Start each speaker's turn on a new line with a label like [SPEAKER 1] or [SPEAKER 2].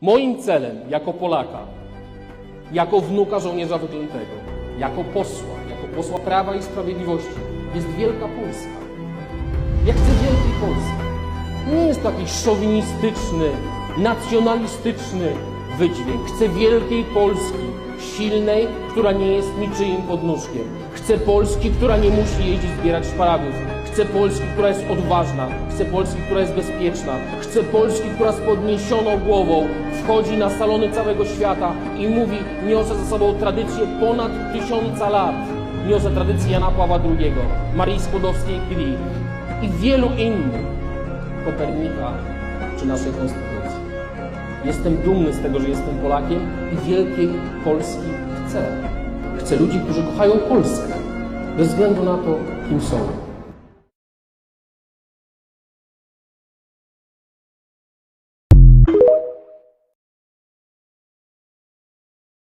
[SPEAKER 1] Moim celem jako Polaka, jako wnuka żołnierza wyklętego, jako posła, jako posła Prawa i Sprawiedliwości jest Wielka Polska. Ja chcę Wielkiej Polski. Nie jest to jakiś szowinistyczny, nacjonalistyczny wydźwięk. Chcę Wielkiej Polski, silnej, która nie jest niczyim podnóżkiem. Chcę Polski, która nie musi jeździć zbierać szparagów. Chcę Polski, która jest odważna. Chcę Polski, która jest bezpieczna. Chcę Polski, która z podniesioną głową wchodzi na salony całego świata i mówi, niosę ze sobą tradycję ponad tysiąca lat. Niosę tradycję Jana Pawła II, Marii Skłodowskiej-Curie i wielu innych, Kopernika czy naszej Konstytucji. Jestem dumny z tego, że jestem Polakiem i wielkiej Polski chcę. Chcę ludzi, którzy kochają Polskę, bez względu na to, kim są.